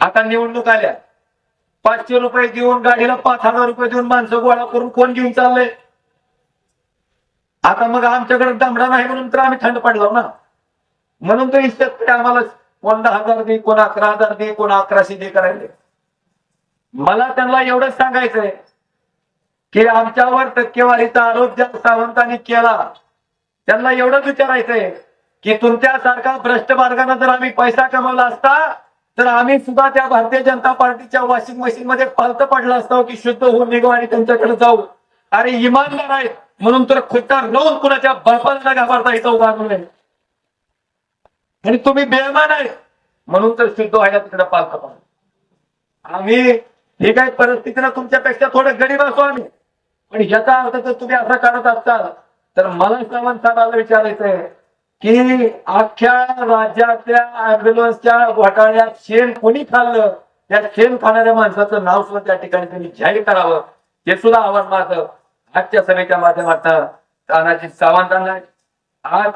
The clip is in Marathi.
आता निवडणूक आल्या. पाचशे रुपये देऊन गाडीला पाच हजार रुपये देऊन माणसं गोळा करून कोण घेऊन चाललंय? आता मग आमच्याकडे दमडा नाही म्हणून तर आम्ही थंड पडलो ना. म्हणून तो इच्छा आम्हाला कोण दहा हजार दे कोण अकरा हजार दे कोण अकराशे दे करायले. मला त्यांना एवढंच सांगायचंय की आमच्यावर टक्केवारीचा आरोप ज्या सावंतांनी केला त्यांना एवढंच विचारायचंय की तुमच्यासारखा भ्रष्ट मार्गाने जर आम्ही पैसा कमवला असता तर आम्ही सुद्धा त्या भारतीय जनता पार्टीच्या वॉशिंग मशीन मध्ये पालत पडला असतो की शुद्ध होऊन निघू आणि त्यांच्याकडे जाऊ. अरे इमानदार आहेत. म्हणून तर खोटा रोज कुणाच्या बळपाला घाबरता इथं उभा आणि तुम्ही बेमान आहे म्हणून तर शुद्ध व्हायला तिकडे पालत पडा आम्ही हे काय परिस्थितीनं तुमच्यापेक्षा थोडं गरीब असो आम्ही. पण ह्याचा अर्थ जर तुम्ही असा काढत असाल तर मला सावंत साहेबांना विचारायचंय. की अख्ख्या राज्यातल्या अँब्युलन्सच्या घोटाळ्यात शेण कोणी खाल्लं? त्या शेण खाणाऱ्या माणसाचं नाव सुद्धा त्या ठिकाणी त्यांनी जाहीर करावं. हे सुद्धा आव्हान माझं आजच्या सभेच्या माध्यमातून तानाजी सावंतांना. आज